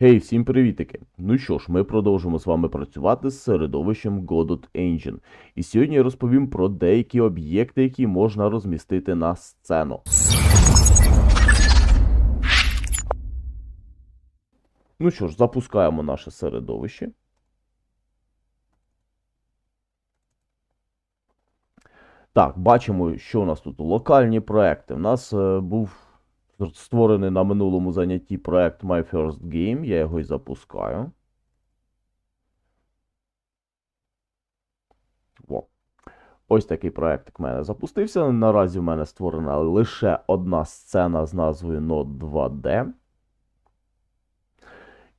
Гей, всім привітики! Ну що ж, ми продовжимо з вами працювати з середовищем Godot Engine. І сьогодні я розповім про деякі об'єкти, які можна розмістити на сцену. Ну що ж, запускаємо наше середовище. Так, бачимо, що у нас тут локальні проекти. У нас е, був створений на минулому занятті проект My First Game. Я його і запускаю. Во. Ось такий проект в мене запустився. Наразі в мене створена лише одна сцена з назвою Node 2D.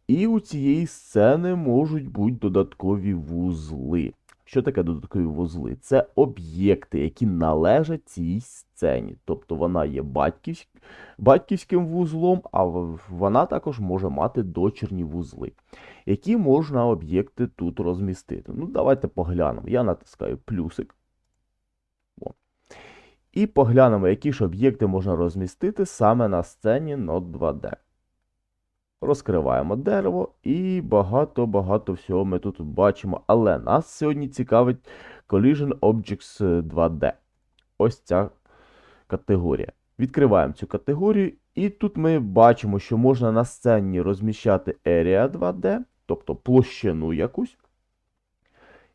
І у цієї сцени можуть бути додаткові вузли. Що таке додаткові вузли? Це об'єкти, які належать цій сцені. Тобто вона є батьківсь... батьківським вузлом, а вона також може мати дочірні вузли. Які можна об'єкти тут розмістити? Ну, давайте поглянемо. Я натискаю плюсик. О. І поглянемо, які ж об'єкти можна розмістити саме на сцені Node 2D. Розкриваємо дерево і багато-багато всього ми тут бачимо. Але нас сьогодні цікавить Collision Objects 2D. Ось ця категорія. Відкриваємо цю категорію, і тут ми бачимо, що можна на сцені розміщати Area 2D, тобто площину якусь.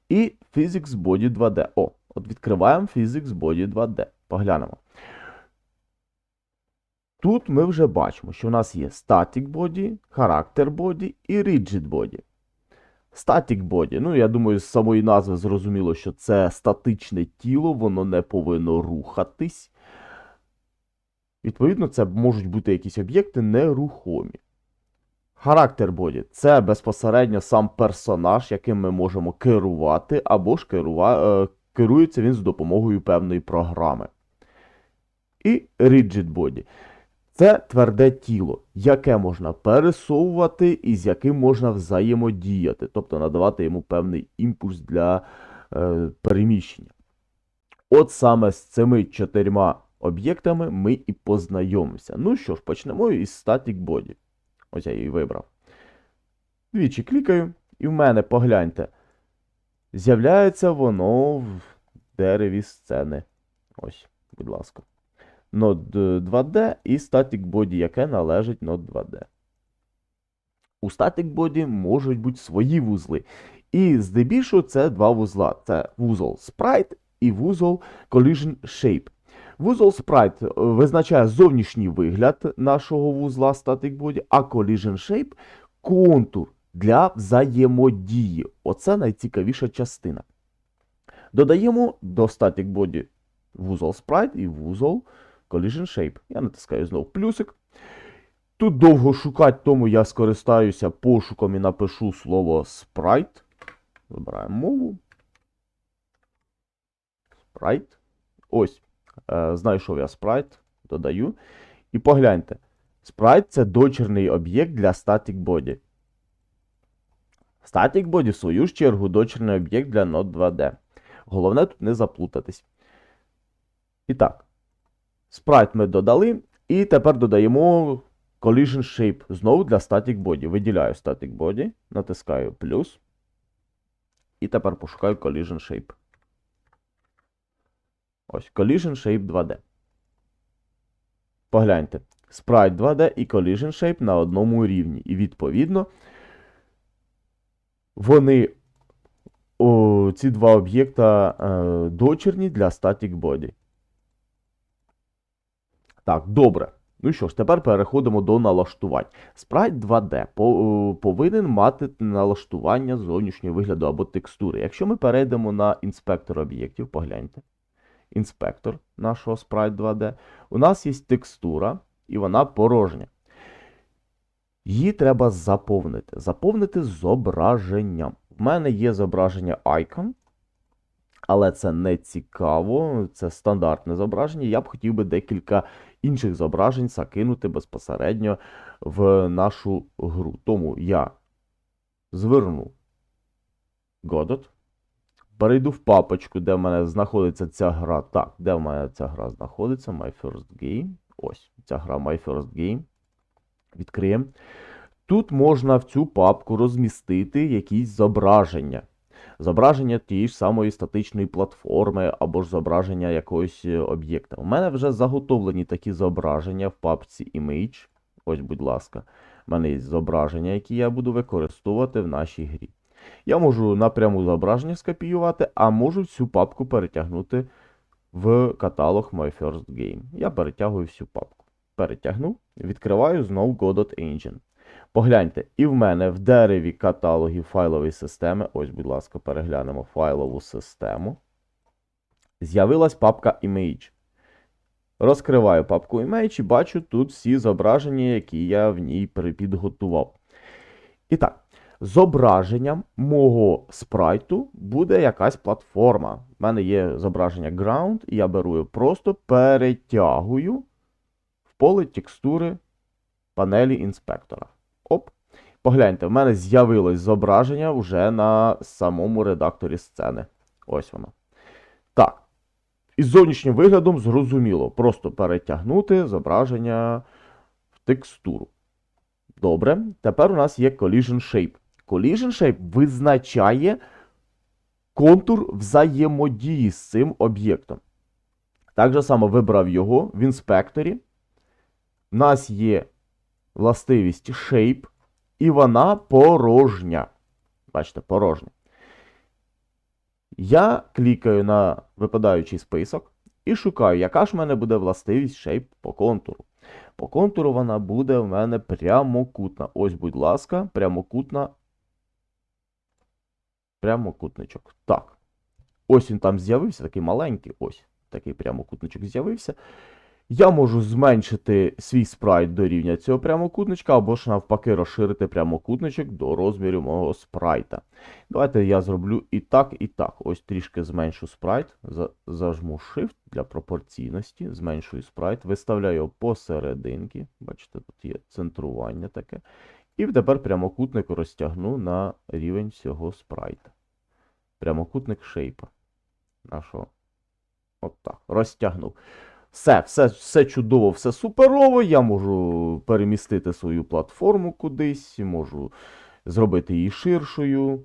І Physics Body 2D. О, от відкриваємо Physics Body 2D. Поглянемо. Тут ми вже бачимо, що в нас є Static Body, Character Body і Rigid Body. Static Body, ну я думаю, з самої назви зрозуміло, що це статичне тіло, воно не повинно рухатись. Відповідно, це можуть бути якісь об'єкти нерухомі. Характер боді це безпосередньо сам персонаж, яким ми можемо керувати, або ж керува... е, керується він з допомогою певної програми. І Rigid Body. Це тверде тіло, яке можна пересовувати і з яким можна взаємодіяти, тобто надавати йому певний імпульс для е, переміщення. От саме з цими чотирма об'єктами ми і познайомимося. Ну що ж, почнемо із Static Body. Ось я її вибрав. Двічі клікаю, і в мене, погляньте, з'являється воно в дереві сцени. Ось, будь ласка. Node 2D і Static Body, яке належить Node 2D. У Static Body можуть бути свої вузли. І здебільшого це два вузла. Це вузол Sprite і вузол Collision Shape. Вузол Sprite е, визначає зовнішній вигляд нашого вузла Static Body, а Collision Shape контур для взаємодії. Оце найцікавіша частина. Додаємо до Static Body вузол Sprite і вузол Collision Shape. Я натискаю знову плюсик. Тут довго шукати, тому я скористаюся пошуком і напишу слово Sprite. Вибираємо мову. Sprite. Ось. Е, знайшов я Sprite. Додаю. І погляньте. Sprite це дочірний об'єкт для Static Body. Static Body, в свою ж чергу, дочірний об'єкт для Node 2D. Головне тут не заплутатись. І так. Sprite ми додали. І тепер додаємо Collision Shape знову для Static Body. Виділяю Static Body, натискаю плюс. І тепер пошукаю Collision Shape. Ось Collision Shape 2D. Погляньте. Sprite 2D і Collision Shape на одному рівні. І відповідно вони о, ці два об'єкта е, дочірні для Static Body. Так, добре. Ну що ж, тепер переходимо до налаштувань. Sprite 2D е, повинен мати налаштування зовнішнього вигляду або текстури. Якщо ми перейдемо на інспектор об'єктів, погляньте. Інспектор нашого Sprite 2D, у нас є текстура, і вона порожня. Її треба заповнити. Заповнити зображенням. В мене є зображення Icon, але це не цікаво, це стандартне зображення. Я б хотів би декілька інших зображень закинути безпосередньо в нашу гру. Тому я зверну Godot, перейду в папочку, де в мене знаходиться ця гра. Так, де в мене ця гра знаходиться? My First Game. Ось, ця гра My First Game. Відкриємо. Тут можна в цю папку розмістити якісь зображення. Зображення тієї ж самої статичної платформи або ж зображення якогось е, об'єкта. У мене вже заготовлені такі зображення в папці Image. Ось, будь ласка, у мене є зображення, які я буду використовувати в нашій грі. Я можу напряму зображення скопіювати, а можу всю папку перетягнути в каталог My First Game. Я перетягую всю папку. Перетягнув, відкриваю знову Godot Engine. Погляньте, і в мене в дереві каталогів файлової системи, ось, будь ласка, переглянемо файлову систему. З'явилась папка Image. Розкриваю папку Image і бачу тут всі зображення, які я в ній підготував. І так, зображенням мого спрайту буде якась платформа. У мене є зображення Ground, і я беру його просто перетягую в поле текстури панелі інспектора. Погляньте, в мене з'явилось зображення вже на самому редакторі сцени. Ось воно. Так. Із зовнішнім виглядом зрозуміло. Просто перетягнути зображення в текстуру. Добре. Тепер у нас є Collision Shape. Collision Shape визначає контур взаємодії з цим об'єктом. Так же само вибрав його в інспекторі. У нас є властивість Shape, і вона порожня. Бачите, порожня. Я клікаю на випадаючий список і шукаю, яка ж в мене буде властивість Shape по контуру. По контуру вона буде в мене прямокутна. Ось, будь ласка, прямокутна. Прямокутничок. Так. Ось він там з'явився, такий маленький. Ось такий прямокутничок з'явився. Я можу зменшити свій спрайт до рівня цього прямокутничка, або ж навпаки розширити прямокутничок до розміру мого спрайта. Давайте я зроблю і так, і так. Ось трішки зменшу спрайт, зажму Shift для пропорційності, зменшую спрайт, виставляю його посерединки. Бачите, тут є центрування таке. І тепер прямокутник розтягну на рівень всього спрайта. Прямокутник шейпа. Нашого. От так. Розтягнув. Все, все, все чудово, все суперово. Я можу перемістити свою платформу кудись, можу зробити її ширшою.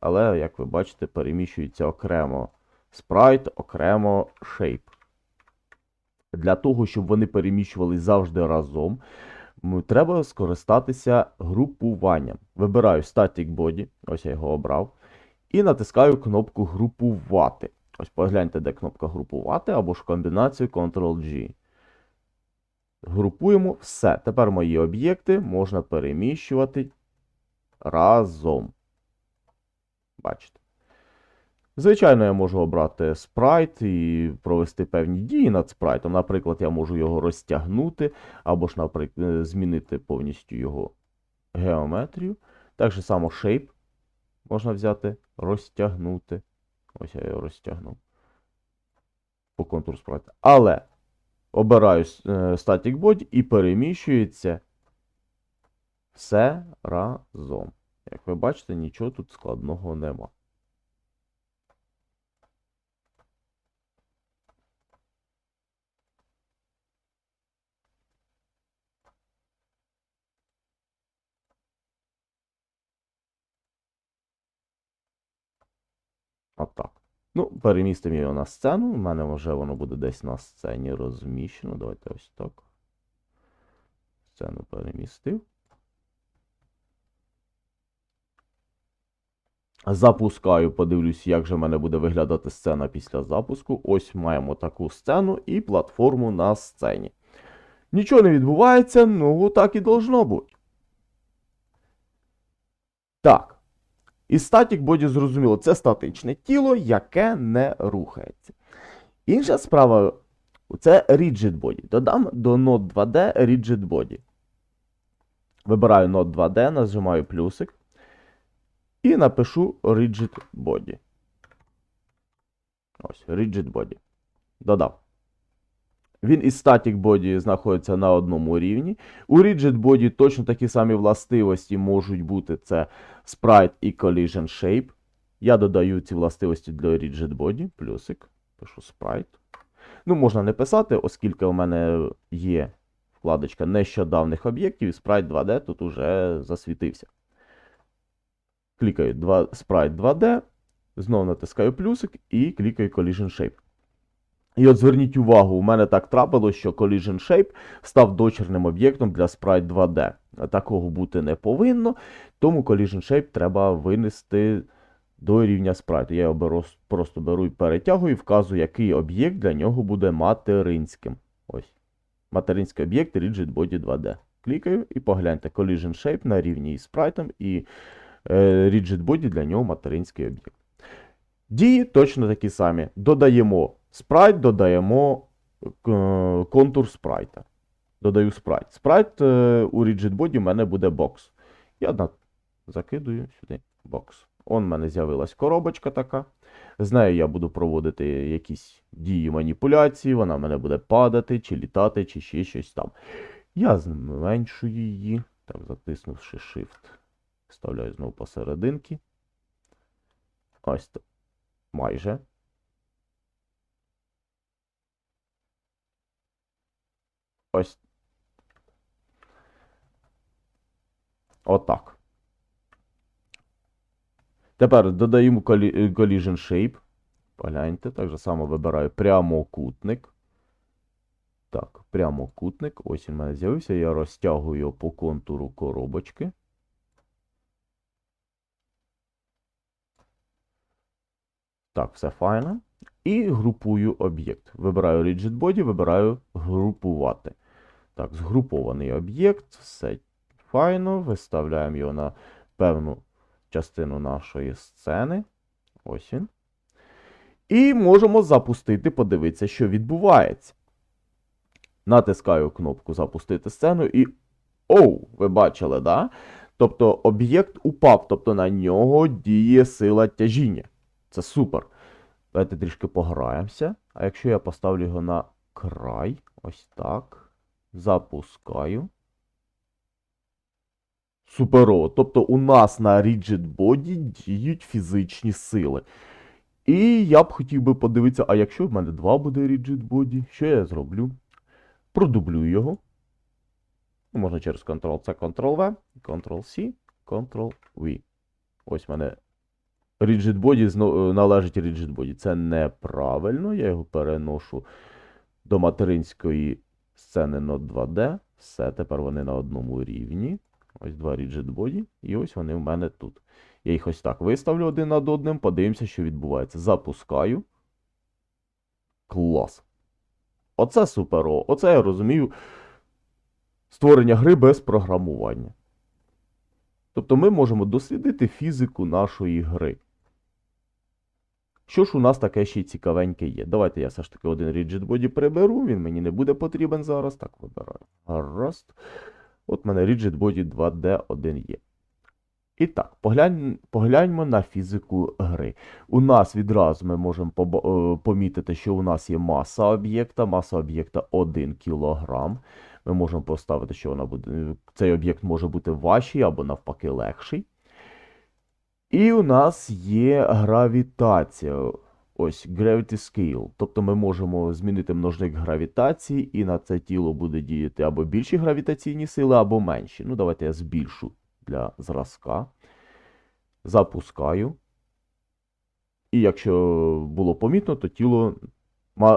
Але, як ви бачите, переміщується окремо спрайт, окремо shape. Для того, щоб вони переміщувалися завжди разом, треба скористатися групуванням. Вибираю Static Body, ось я його обрав, і натискаю кнопку Групувати. Ось погляньте, де кнопка групувати, або ж комбінацію Ctrl-G. Групуємо все. Тепер мої об'єкти можна переміщувати разом. Бачите? Звичайно, я можу обрати спрайт і провести певні дії над спрайтом. Наприклад, я можу його розтягнути, або ж, наприклад, змінити повністю його геометрію. Так же само shape можна взяти, розтягнути. Ось я його розтягнув по контуру спрайта. Але обираю е, Static Body і переміщується все разом. Як ви бачите, нічого тут складного нема. Отак. Ну, перемістимо його на сцену. У мене вже воно буде десь на сцені розміщено. Давайте ось так. Сцену перемістив. Запускаю, подивлюсь, як же в мене буде виглядати сцена після запуску. Ось маємо таку сцену і платформу на сцені. Нічого не відбувається, ну так і должно бути. Так. І статік боді зрозуміло, це статичне тіло, яке не рухається. Інша справа це Rigid Body. Додам до Node 2D Rigid Body. Вибираю Node 2D, нажимаю плюсик. І напишу Rigid Body. Ось, Rigid Body. Додав. Він і Static Body знаходиться на одному рівні. У Rigid Body точно такі самі властивості можуть бути: це Sprite і Collision Shape. Я додаю ці властивості для Rigid Body, плюсик. Пишу Sprite. Ну, можна не писати, оскільки у мене є вкладочка нещодавних об'єктів, і Sprite 2D тут уже засвітився. Клікаю Sprite 2D, знову натискаю плюсик і клікаю Collision Shape. І от зверніть увагу, у мене так трапилось, що Collision Shape став дочерним об'єктом для Sprite 2D. Такого бути не повинно, тому Collision Shape треба винести до рівня спрайту. Я його просто беру і перетягую і вказую, який об'єкт для нього буде материнським. Ось. Материнський об'єкт Rigid Body 2D. Клікаю і погляньте Collision Shape на рівні із спрайтом, і е, Rigid Body для нього материнський об'єкт. Дії точно такі самі. Додаємо спрайт, додаємо е, контур спрайта. Додаю спрайт. Спрайт е, у Rigid Body у мене буде бокс. Я закидую сюди бокс. Он в мене з'явилась коробочка така. З нею я буду проводити якісь дії маніпуляції, вона в мене буде падати, чи літати, чи ще щось там. Я зменшую її. Так, затиснувши Shift, вставляю знову посерединки. Ось так. Майже. Ось. Отак. Тепер додаємо Collision Shape. Погляньте, так же само вибираю прямокутник. Так, прямокутник. Ось він мене з'явився. Я розтягую його по контуру коробочки. Так, все файно. І групую об'єкт. Вибираю Rigid Body, вибираю групувати. Так, згрупований об'єкт. Все файно. Виставляємо його на певну частину нашої сцени. Ось він. І можемо запустити, подивитися, що відбувається. Натискаю кнопку Запустити сцену і. Оу, ви бачили, да? Тобто об'єкт упав, тобто на нього діє сила тяжіння. Це супер. Давайте трішки пограємося. А якщо я поставлю його на край, ось так. Запускаю. Суперово. Тобто у нас на Rigid Body діють фізичні сили. І я б хотів би подивитися, а якщо в мене два буде Rigid Body, що я зроблю? Продублюю його. Ну, Можна через Ctrl-C, Ctrl-V, Ctrl-C, Ctrl-V. Ось в мене Rigid Body е, належить Rigid Body. Це неправильно. Я його переношу до материнської сцени Node 2D. Все, тепер вони на одному рівні. Ось два Rigid і ось вони в мене тут. Я їх ось так виставлю один над одним, подивимося, що відбувається. Запускаю. Клас. Оце суперо. Оце я розумію. Створення гри без програмування. Тобто ми можемо дослідити фізику нашої гри. Що ж у нас таке ще й цікавеньке є? Давайте я все ж таки один Rigid Body приберу, він мені не буде потрібен зараз. Так, вибираю. Гаразд. От в мене Rigid Body 2D1 є. І так, поглянь, погляньмо на фізику гри. У нас відразу ми можемо е, помітити, що у нас є маса об'єкта. Маса об'єкта 1 кг. Ми можемо поставити, що вона буде, цей об'єкт може бути важчий або навпаки легший. І у нас є гравітація. Ось Gravity Scale. Тобто ми можемо змінити множник гравітації, і на це тіло буде діяти або більші гравітаційні сили, або менші. Ну, давайте я збільшу для зразка. Запускаю. І якщо було помітно, то тіло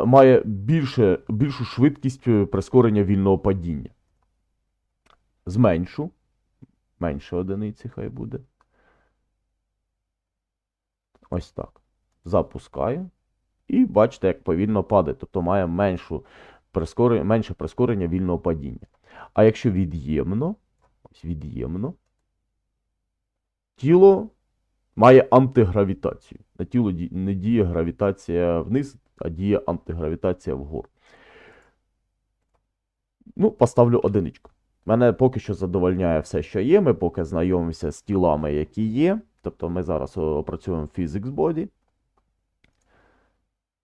має більше, більшу швидкість е, прискорення вільного падіння. Зменшу. Менше одиниці хай буде. Ось так. Запускаю. І бачите, як повільно падає. Тобто має меншу прискорення, менше прискорення вільного падіння. А якщо від'ємно, ось від'ємно, тіло має антигравітацію. На тіло не діє гравітація вниз, а діє антигравітація вгору. Ну, поставлю одиничку. Мене поки що задовольняє все, що є. Ми поки знайомимося з тілами, які є. Тобто ми зараз опрацюємо Physics Body.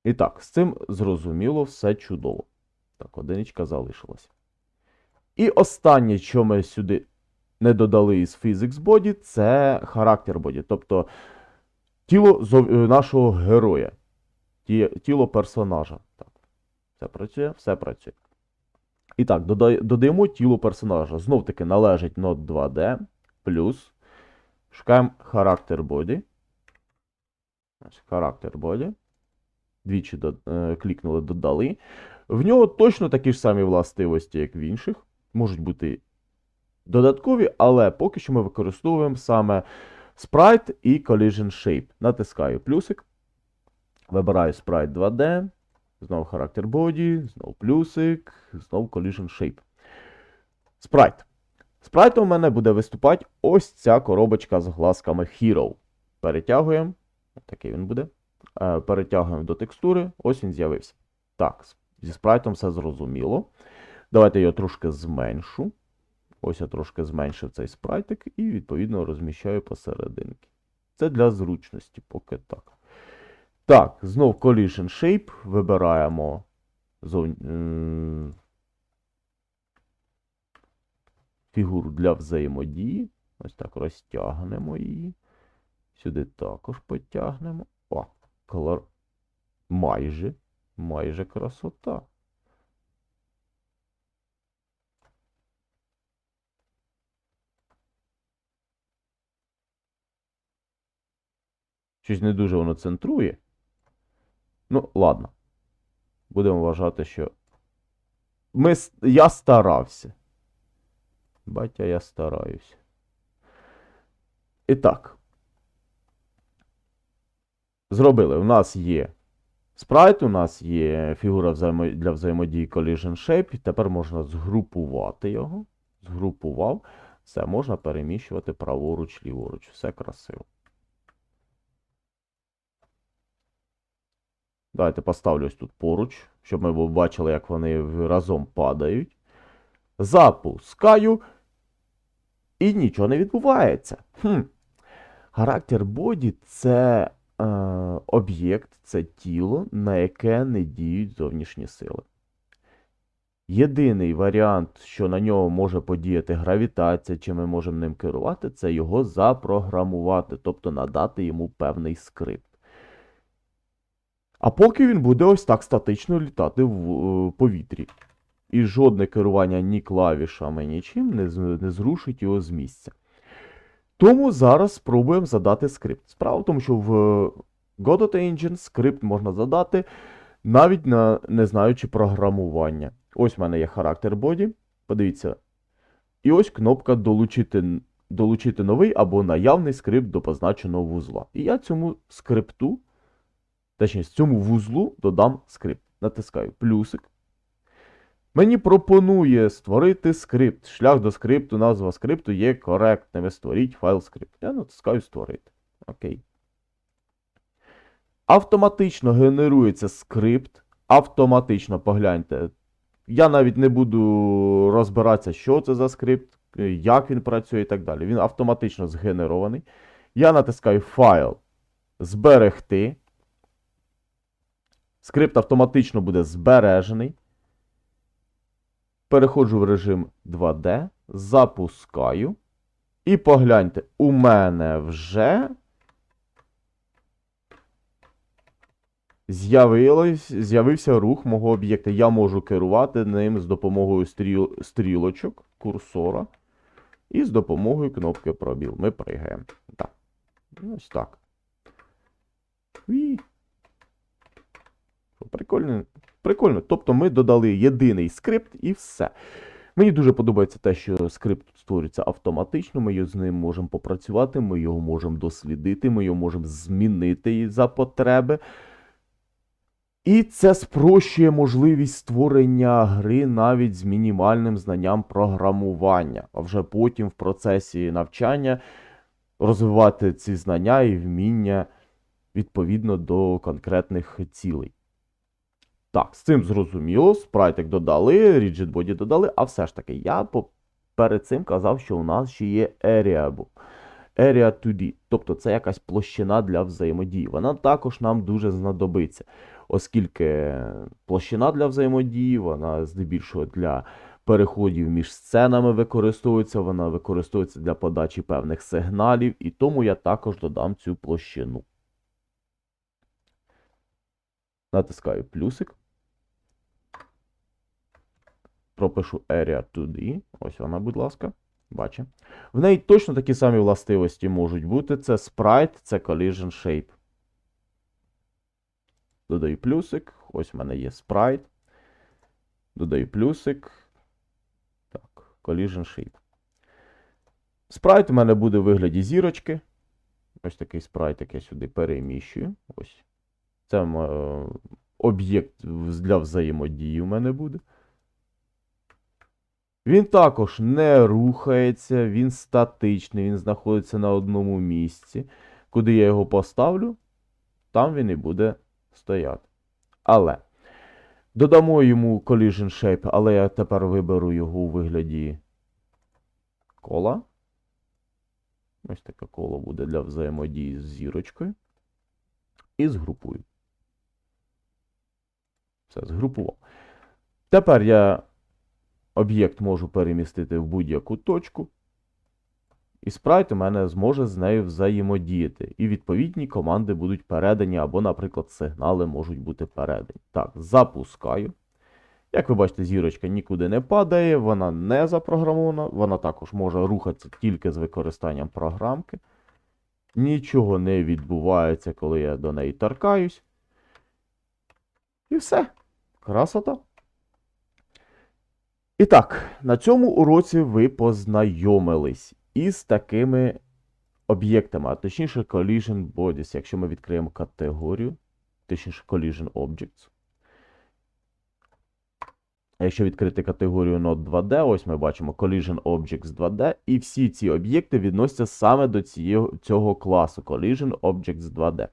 І так, з цим зрозуміло все чудово. Так, одиничка залишилась. І останнє, що ми сюди не додали із Physics Body, це характер Body. Тобто тіло е, нашого героя. Тіло персонажа. Так. Все працює, все працює. І так, додаємо тіло персонажа. Знов таки належить Node 2D. Плюс. Шукаємо характер body. Характер body. Двічі до, е, клікнули, додали. В нього точно такі ж самі властивості, як в інших. Можуть бути додаткові, але поки що ми використовуємо саме Sprite і Collision Shape. Натискаю плюсик. Вибираю Sprite 2D. Знову характер body, знову плюсик, знову Collision Shape. Sprite. Спрайтом у мене буде виступати ось ця коробочка з глазками Hero. Перетягуємо. Такий він буде. Е, Перетягуємо до текстури. Ось він з'явився. Так, зі спрайтом все зрозуміло. Давайте я його трошки зменшу. Ось я трошки зменшив цей спрайтик і, відповідно, розміщаю посерединки. Це для зручності, поки так. Так, знов Collision Shape. Вибираємо зов... фігуру для взаємодії. Ось так розтягнемо її. Сюди також потягнемо. О, колор. Майже. Майже красота. Щось не дуже воно центрує. Ну, ладно. Будемо вважати, що. Ми... Я старався. Батя, я стараюсь. І так. Зробили. У нас є спрайт, у нас є фігура для взаємодії Collision Shape. Тепер можна згрупувати його. Згрупував. Все, можна переміщувати праворуч, ліворуч. Все красиво. Давайте поставлю ось тут поруч, щоб ми бачили, як вони разом падають. Запускаю. І нічого не відбувається. Хм. Характер боді це е, об'єкт, це тіло, на яке не діють зовнішні сили. Єдиний варіант, що на нього може подіяти гравітація, чи ми можемо ним керувати, це його запрограмувати, тобто надати йому певний скрипт. А поки він буде ось так статично літати в е, повітрі. І жодне керування ні клавішами, нічим не, не зрушить його з місця. Тому зараз спробуємо задати скрипт. Справа в тому, що в Godot Engine скрипт можна задати, навіть на, не знаючи програмування. Ось в мене є характер body. Подивіться. І ось кнопка долучити, долучити новий або наявний скрипт до позначеного вузла. І я цьому скрипту, точніше, цьому вузлу додам скрипт. Натискаю плюсик. Мені пропонує створити скрипт. Шлях до скрипту, назва скрипту є коректним. Створіть файл скрипт. Я натискаю створити. Окей. Автоматично генерується скрипт. Автоматично погляньте. Я навіть не буду розбиратися, що це за скрипт, як він працює і так далі. Він автоматично згенерований. Я натискаю файл зберегти. Скрипт автоматично буде збережений. Переходжу в режим 2D, запускаю. І погляньте, у мене вже з'явився рух мого об'єкта. Я можу керувати ним з допомогою стріл, стрілочок, курсора. І з допомогою кнопки пробіл. Ми пригаємо. Так. Ось так. Уі. Прикольно. Тобто ми додали єдиний скрипт і все. Мені дуже подобається те, що скрипт створюється автоматично, ми з ним можемо попрацювати, ми його можемо дослідити, ми його можемо змінити за потреби. І це спрощує можливість створення гри навіть з мінімальним знанням програмування, а вже потім в процесі навчання розвивати ці знання і вміння відповідно до конкретних цілей. Так, з цим зрозуміло, спрайтик додали, Rigid Body додали, а все ж таки, я перед цим казав, що у нас ще є Areable. Area 2D, тобто це якась площина для взаємодії. Вона також нам дуже знадобиться, оскільки площина для взаємодії, вона здебільшого для переходів між сценами використовується, вона використовується для подачі певних сигналів, і тому я також додам цю площину. Натискаю плюсик. Пропишу Area 2D. Ось вона, будь ласка. Бачимо. В неї точно такі самі властивості можуть бути. Це Sprite, це Collision Shape. Додаю плюсик. Ось в мене є Sprite. Додаю плюсик. Так, Collision Shape. Спрайт у мене буде в вигляді зірочки. Ось такий спрайт, який я сюди переміщую. Ось. Це е, об'єкт для взаємодії у мене буде. Він також не рухається, він статичний, він знаходиться на одному місці. Куди я його поставлю, там він і буде стояти. Але додамо йому collision shape, але я тепер виберу його у вигляді кола. Ось таке коло буде для взаємодії з зірочкою. І згрупую. Все, згрупував. Тепер я об'єкт можу перемістити в будь-яку точку. І спрайт у мене зможе з нею взаємодіяти. І відповідні команди будуть передані, або, наприклад, сигнали можуть бути передані. Так, запускаю. Як ви бачите, зірочка нікуди не падає, вона не запрограмована, вона також може рухатися тільки з використанням програмки. Нічого не відбувається, коли я до неї торкаюсь. І все. Красота. І так, на цьому уроці ви познайомились із такими об'єктами, а точніше Collision Bodies, якщо ми відкриємо категорію, точніше Collision Objects. Якщо відкрити категорію Node 2D, ось ми бачимо Collision Objects 2D, і всі ці об'єкти відносяться саме до цього класу Collision Objects 2D.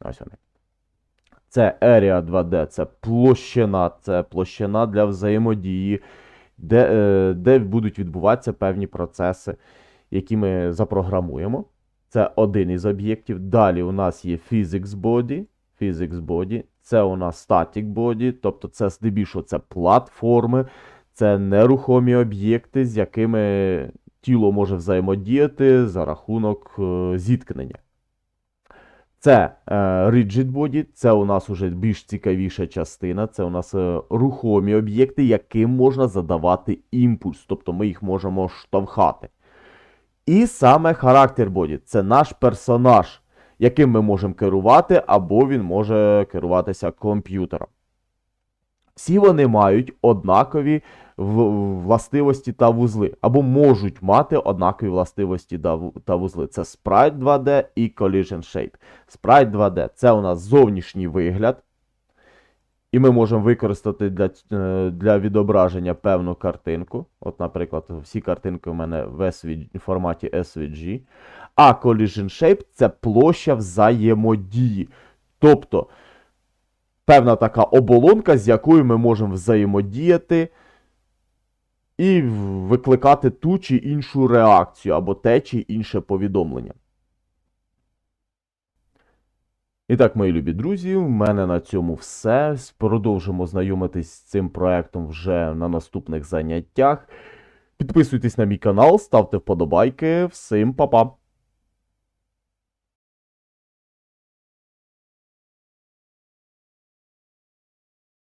Ось вони. Це Area 2D, це площина, це площина для взаємодії, де, е, де будуть відбуватися певні процеси, які ми запрограмуємо. Це один із об'єктів. Далі у нас є Physics Body. Physics Body. Це у нас Static Body, тобто це здебільшого це платформи, це нерухомі об'єкти, з якими тіло може взаємодіяти за рахунок е, зіткнення. Це е, Rigid Body, це у нас уже більш цікавіша частина. Це у нас е, рухомі об'єкти, яким можна задавати імпульс, тобто ми їх можемо штовхати. І саме характер боді це наш персонаж, яким ми можемо керувати, або він може керуватися комп'ютером. Всі вони мають однакові властивості та вузли, або можуть мати однакові властивості та вузли. Це Sprite 2D і Collision Shape. Sprite 2D це у нас зовнішній вигляд. І ми можемо використати для, е, для відображення певну картинку. От, наприклад, всі картинки у мене в SVG, форматі SVG. А Collision Shape це площа взаємодії. Тобто певна така оболонка, з якою ми можемо взаємодіяти і викликати ту чи іншу реакцію, або те чи інше повідомлення. І так, мої любі друзі, в мене на цьому все. Продовжимо знайомитись з цим проектом вже на наступних заняттях. Підписуйтесь на мій канал, ставте вподобайки. Всім па-па!